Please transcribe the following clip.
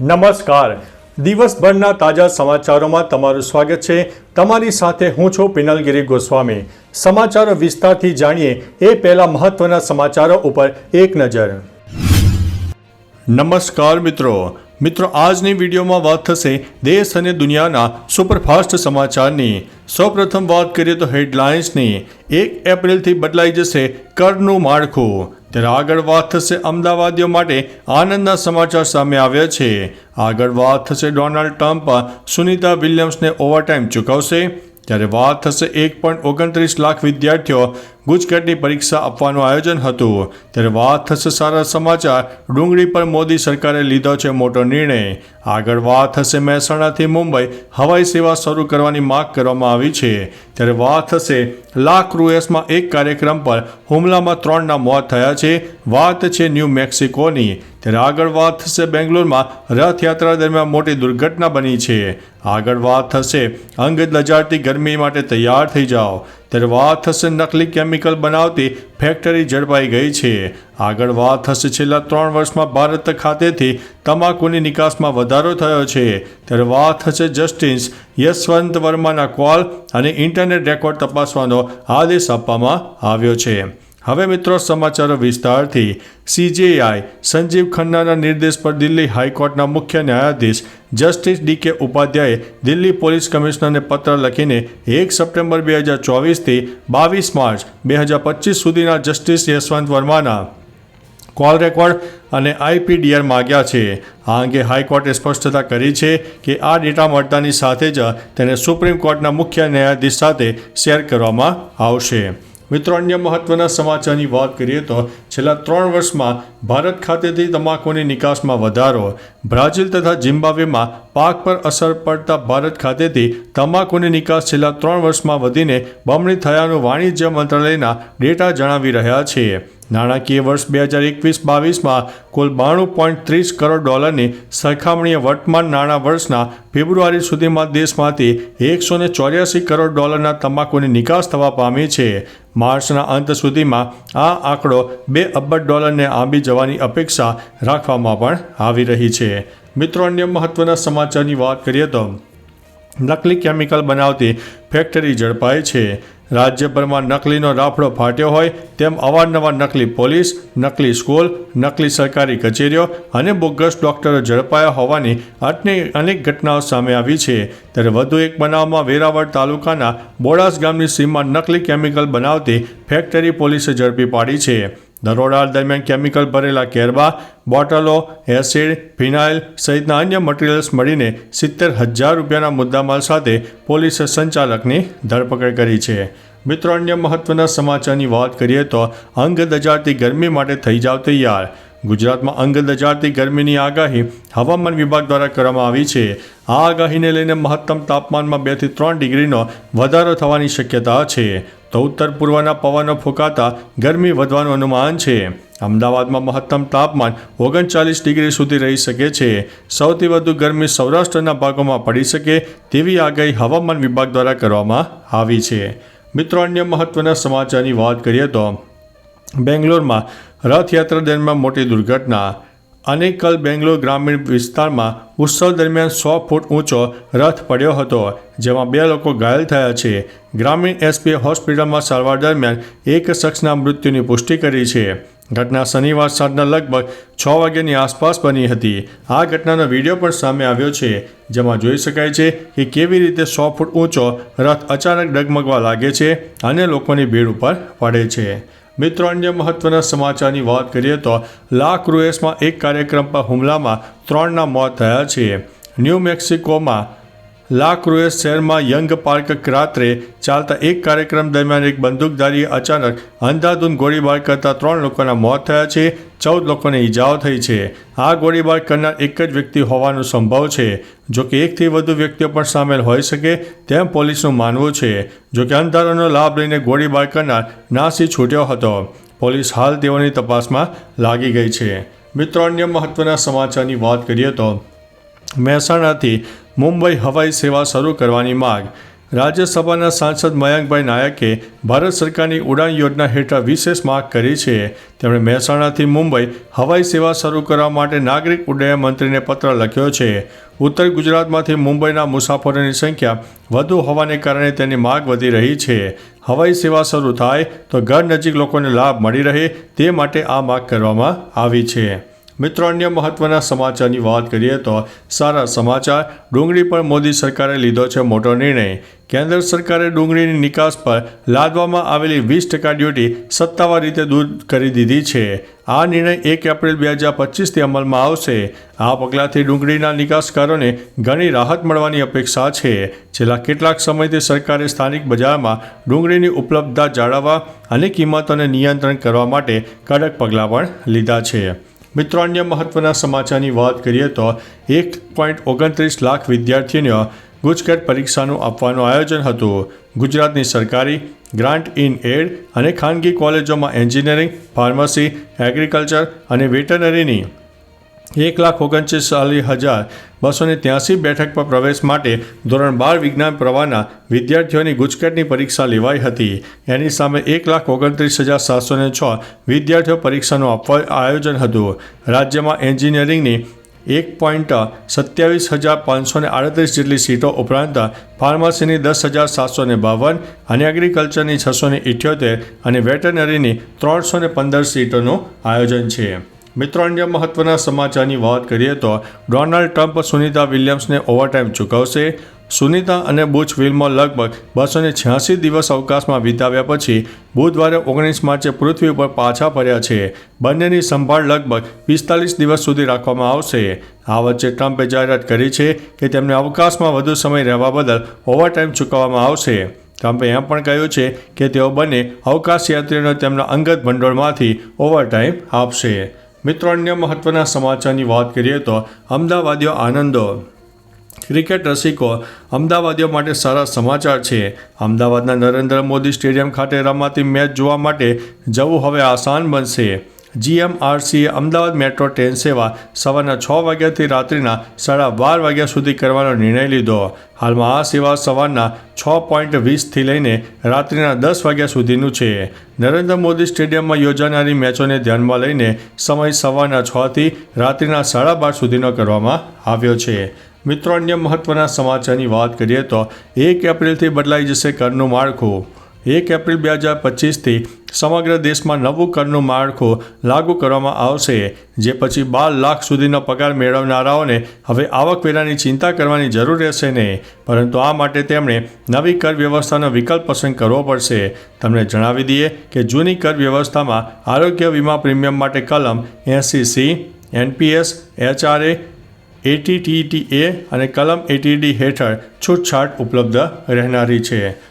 નમસ્કાર. દિવસભરના તાજા સમાચારોમાં તમારું સ્વાગત છે. તમારી સાથે હું છું પિનલગીરી ગોસ્વામી. સમાચારો વિસ્તારથી જાણીએ એ પહેલા મહત્વના સમાચારો ઉપર એક નજર. નમસ્કાર મિત્રો. મિત્રો, આજની વિડીયોમાં વાત થશે દેશ અને દુનિયાના સુપરફાસ્ટ સમાચારની. સૌપ્રથમ વાત કરીએ તો હેડલાઇન્સની. એક એપ્રિલથી બદલાઈ જશે કરનું માળખું. ત્યારે આગળ વાત થશે અમદાવાદીઓ માટે આનંદના સમાચાર સામે આવ્યા છે. આગળ વાત થશે ડોનાલ્ડ ટ્રમ્પ, સુનિતા વિલિયમ્સને ઓવરટાઈમ ચૂકવશે. ત્યારે વાત થશે એક પોઈન્ટ ઓગણત્રીસ લાખ વિદ્યાર્થીઓ ગુજકેટની પરીક્ષા આપવાનું આયોજન હતું. ત્યારે વાત થશે સારા સમાચાર. ડુંગળી પર મોદી સરકારે લીધો છે મોટો નિર્ણય. આગળ વાત થશે મહેસાણાથી મુંબઈ. હવાઈ સેવા શરૂ કરવાની માંગ કરવામાં આવી છે. ત્યારે વાત થશે લાખ રૂએસમાં એક કાર્યક્રમ પર. હુમલામાં ત્રણના મોત થયા છે. વાત છે ન્યૂ મેક્સિકોની. ત્યારે આગળ વાત થશે બેંગ્લોરમાં. રથયાત્રા દરમિયાન મોટી દુર્ઘટના બની છે. આગળ વાત થશે અંગ લજાડતી ગરમી માટે તૈયાર થઈ જાઓ. ત્યારે વાત થશે નકલી કેમિકલ બનાવતી ફેક્ટરી ઝડપાઈ ગઈ છે. આગળ વાત થશે છેલ્લા ત્રણ વર્ષમાં ભારત ખાતેથી તમાકુની નિકાસમાં વધારો થયો છે. ત્યારે વાત થશે જસ્ટિસ યશવંત વર્માના કોલ અને ઇન્ટરનેટ રેકોર્ડ તપાસવાનો આદેશ આપવામાં આવ્યો છે. હવે મિત્રો સમાચારો વિસ્તારથી. સીજેઆઈ સંજીવ ખન્નાના નિર્દેશ પર દિલ્હી હાઈકોર્ટના મુખ્ય ન્યાયાધીશ જસ્ટિસ ડી કે ઉપાધ્યાયે દિલ્હી પોલીસ કમિશનરને પત્ર લખીને એક સપ્ટેમ્બર બે હજાર ચોવીસથી બાવીસ માર્ચ બે હજાર પચીસ સુધીના જસ્ટિસ યશવંત વર્માના કોલ રેકોર્ડ અને આઈપીડીઆર માગ્યા છે. આ અંગે હાઈકોર્ટે સ્પષ્ટતા કરી છે કે આ ડેટા મળતાની સાથે જ તેને સુપ્રીમ કોર્ટના મુખ્ય ન્યાયાધીશ સાથે શેર કરવામાં આવશે. મિત્રો, અન્ય મહત્વના સમાચારની વાત કરીએ તો છેલ્લા ત્રણ વર્ષમાં ભારત ખાતેથી તમાકુની નિકાસમાં વધારો, બ્રાઝિલ તથા ઝિમ્બાબ્વેમાં પાક પર અસર પડતા ભારત ખાતેથી તમાકુની નિકાસ છેલ્લા ત્રણ વર્ષમાં વધીને બમણી થયાનું વાણિજ્ય મંત્રાલયના ડેટા જણાવી રહ્યા છે. નાણાકીય વર્ષ બે હજાર એકવીસ બાવીસમાં કુલ બાણું પોઈન્ટ ત્રીસ કરોડ ડોલરની સરખામણીએ વર્તમાન નાણાં વર્ષના ફેબ્રુઆરી સુધીમાં દેશમાંથી એકસો ને ચોર્યાસી કરોડ ડોલરના તમાકુની નિકાસ થવા પામી છે. માર્ચના અંત સુધીમાં આ આંકડો બે અબજ ડોલરને આંબી જવાની અપેક્ષા રાખવામાં પણ આવી રહી છે. મિત્રો, અન્ય મહત્વના સમાચારની વાત કરીએ તો નકલી કેમિકલ બનાવતી ફેક્ટરી ઝડપાઈ છે. રાજ્યભરમાં નકલીનો રાફડો ફાટ્યો હોય તેમ અવારનવાર નકલી પોલીસ, નકલી સ્કૂલ, નકલી સરકારી કચેરીઓ અને બોગસ ડોક્ટરો ઝડપાયા હોવાની અટની અનેક ઘટનાઓ સામે આવી છે. ત્યારે વધુ એક બનાવમાં વેરાવળ તાલુકાના બોડાસ ગામની સીમમાં નકલી કેમિકલ બનાવતી ફેક્ટરી પોલીસે ઝડપી પાડી છે. દરોડા દરમિયાન કેમિકલ ભરેલા કેરબા બોટલો એસિડ ફિનાઇલ સહિતના અન્ય મટીરિયલ્સ મળીને સિત્તેર હજાર રૂપિયાના મુદ્દામાલ સાથે પોલીસે સંચાલકની ધરપકડ કરી છે. મિત્રો, અન્ય મહત્વના સમાચારની વાત કરીએ તો અંગ દજાડતી ગરમી માટે થઈ જાવ તૈયાર. ગુજરાતમાં અંગ દજાડતી ગરમીની આગાહી હવામાન વિભાગ દ્વારા કરવામાં આવી છે. આ આગાહીને લઈને મહત્તમ તાપમાનમાં બેથી ત્રણ ડિગ્રીનો વધારો થવાની શક્યતા છે. તો ઉત્તર પૂર્વના પવનો ફૂંકાતા ગરમી વધવાનું અનુમાન છે. અમદાવાદમાં મહત્તમ તાપમાન ઓગણચાલીસ ડિગ્રી સુધી રહી શકે છે. સૌથી વધુ ગરમી સૌરાષ્ટ્રના ભાગોમાં પડી શકે તેવી આગાહી હવામાન વિભાગ દ્વારા કરવામાં આવી છે. મિત્રો, અન્ય મહત્વના સમાચારની વાત કરીએ તો બેંગ્લોરમાં રથયાત્રા દરમિયાન મોટી દુર્ઘટના અનેકલ બેંગ્લોર ગ્રામીણ વિસ્તારમાં ઉત્સવ દરમિયાન સો ફૂટ ઊંચો રથ પડ્યો હતો, જેમાં બે લોકો ઘાયલ થયા છે. ગ્રામીણ એસપી હોસ્પિટલમાં સારવાર દરમિયાન એક શખ્સના મૃત્યુની પુષ્ટિ કરી છે. ઘટના શનિવાર સાંજના લગભગ છ વાગ્યાની આસપાસ બની હતી. આ ઘટનાનો વીડિયો પણ સામે આવ્યો છે, જેમાં જોઈ શકાય છે કે કેવી રીતે સો ફૂટ ઊંચો રથ અચાનક ડગમગવા લાગે છે અને લોકોની ભીડ ઉપર પડે છે. મિત્રો, અન્ય મહત્વના સમાચારની વાત કરીએ તો લાખ ક્રુએસમાં એક કાર્યક્રમ પર હુમલામાં ત્રણના મોત થયા છે. ન્યૂ મેક્સિકોમાં લાખ ક્રુએસ શહેરમાં યંગ પાર્ક રાત્રે ચાલતા એક કાર્યક્રમ દરમિયાન એક બંદૂકધારીએ અચાનક અંધાધૂન ગોળીબાર કરતા ત્રણ લોકોના મોત થયા છે, ચૌદ લોકોને ઈજાઓ થઈ છે. આ ગોળીબાર કરનાર એક જ વ્યક્તિ હોવાનું સંભવ છે. જો કે એકથી વધુ વ્યક્તિઓ પણ સામેલ હોઈ શકે તેમ પોલીસનું માનવું છે. જો કે અંધારાનો લાભ લઈને ગોળીબાર કરનાર નાસી છૂટ્યો હતો. પોલીસ હાલ તેઓની તપાસમાં લાગી ગઈ છે. મિત્રો, અન્ય મહત્વના સમાચારની વાત કરીએ તો મહેસાણાથી મુંબઈ હવાઈ સેવા શરૂ કરવાની માગ. રાજ્યસભાના સાંસદ મયંકભાઈ નાયકે ભારત સરકારની ઉડાન યોજના હેઠળ વિશેષ માંગ કરી છે. તેમણે મહેસાણાથી મુંબઈ હવાઈ સેવા શરૂ કરવા માટે નાગરિક ઉડ્ડયન મંત્રીને પત્ર લખ્યો છે. ઉત્તર ગુજરાતમાંથી મુંબઈના મુસાફરોની સંખ્યા વધુ હોવાને કારણે તેની માંગ વધી રહી છે. હવાઈ સેવા શરૂ થાય તો ઘર નજીક લોકોને લાભ મળી રહે તે માટે આ માંગ કરવામાં આવી છે. મિત્રો, અન્ય મહત્વના સમાચારની વાત કરીએ તો સારા સમાચાર, ડુંગળી પર મોદી સરકારે લીધો છે મોટો નિર્ણય. કેન્દ્ર સરકારે ડુંગળીની નિકાસ પર લાદવામાં આવેલી વીસ ટકા ડ્યુટી સત્તાવાર રીતે દૂર કરી દીધી છે. આ નિર્ણય એક એપ્રિલ બે હજાર પચીસથી અમલમાં આવશે. આ પગલાંથી ડુંગળીના નિકાસકારોને ઘણી રાહત મળવાની અપેક્ષા છે. છેલ્લા કેટલાક સમયથી સરકારે સ્થાનિક બજારમાં ડુંગળીની ઉપલબ્ધતા જાળવવા અને કિંમતોને નિયંત્રણ કરવા માટે કડક પગલાં પણ લીધા છે. મિત્રો, અન્ય મહત્વના સમાચારની વાત કરીએ તો એક પોઈન્ટ ઓગણત્રીસ લાખ વિદ્યાર્થીઓને ગુજકેટ પરીક્ષાનું આપવાનું આયોજન હતું. ગુજરાતની સરકારી ગ્રાન્ટ ઇન એડ અને ખાનગી કોલેજોમાં એન્જિનિયરિંગ ફાર્મસી એગ્રીકલ્ચર અને વેટનરીની એક લાખ ઓગણચાલીસ હજાર બસો ને ત્યાંસી બેઠક પર પ્રવેશ માટે ધોરણ બાર વિજ્ઞાન પ્રવાહના વિદ્યાર્થીઓની ગુજકેટની પરીક્ષા લેવાઈ હતી. એની સામે એક લાખ ઓગણત્રીસ હજાર સાતસો ને છ વિદ્યાર્થીઓ પરીક્ષાનું આપવા આયોજન હતું. રાજ્યમાં એન્જિનિયરિંગની એક પોઈન્ટ સત્યાવીસ હજાર પાંચસો ને આડત્રીસ જેટલી સીટો ઉપરાંત ફાર્મસીની દસ હજાર સાતસો ને બાવન, અને એગ્રીકલ્ચરની છસો ને ઇઠ્યોતેર અને વેટરનરીની ત્રણસો ને પંદર સીટોનું આયોજન છે. મિત્રો, અન્ય મહત્વના સમાચારની વાત કરીએ તો ડોનાલ્ડ ટ્રમ્પ સુનિતા વિલિયમ્સને ઓવરટાઈમ ચૂકવશે. સુનિતા અને બુચ વિલ્મો લગભગ બસો ને છ્યાસી દિવસ અવકાશમાં વિતાવ્યા પછી બુધવારે ઓગણીસ માર્ચે પૃથ્વી ઉપર પાછા ફર્યા છે. બંનેની સંભાળ લગભગ પિસ્તાલીસ દિવસ સુધી રાખવામાં આવશે. આ વચ્ચે ટ્રમ્પે જાહેરાત કરી છે કે તેમને અવકાશમાં વધુ સમય રહેવા બદલ ઓવરટાઈમ ચૂકવવામાં આવશે. ટ્રમ્પે એમ પણ કહ્યું છે કે તેઓ બંને અવકાશ યાત્રીઓને તેમના અંગત ભંડોળમાંથી ઓવરટાઈમ આપશે. મિત્રો, અન્ય મહત્વના સમાચારની વાત કરીએ તો અમદાવાદીઓ આનંદો. ક્રિકેટ રસિકો અમદાવાદીઓ માટે સારા સમાચાર છે. અમદાવાદના નરેન્દ્ર મોદી સ્ટેડિયમ ખાતે રમાતી મેચ જોવા માટે જવું હવે આસાન બનશે. જીએમઆરસીએ અમદાવાદ મેટ્રો ટ્રેન સેવા સવારના છ વાગ્યાથી રાત્રિના સાડા બાર વાગ્યા સુધી કરવાનો નિર્ણય લીધો. હાલમાં આ સેવા સવારના છ પોઈન્ટ વીસથી લઈને રાત્રિના દસ વાગ્યા સુધીનું છે. નરેન્દ્ર મોદી સ્ટેડિયમમાં યોજાનારી મેચોને ધ્યાનમાં લઈને સમય સવારના છથી રાત્રિના સાડા બાર સુધીનો કરવામાં આવ્યો છે. મિત્રો, અન્ય મહત્વના સમાચારની વાત કરીએ તો એક એપ્રિલથી બદલાઈ જશે કરનું માળખું. એક એપ્રિલ બે હજાર પચીસથી સમગ્ર દેશમાં નવું કરનું માળખું લાગુ કરવામાં આવશે, જે પછી બાર લાખ સુધીનો પગાર મેળવનારાઓને હવે આવકવેરાની ચિંતા કરવાની જરૂર રહેશે નહીં. પરંતુ આ માટે તેમણે નવી કર વ્યવસ્થાનો વિકલ્પ પસંદ કરવો પડશે. તમને જણાવી દઈએ કે જૂની કર વ્યવસ્થામાં આરોગ્ય વીમા પ્રીમિયમ માટે કલમ એંસી સી એનપીએસ, એચઆરએ, એટીટીટીએ અને કલમ એટીડી હેઠળ છૂટછાટ ઉપલબ્ધ રહેનારી છે.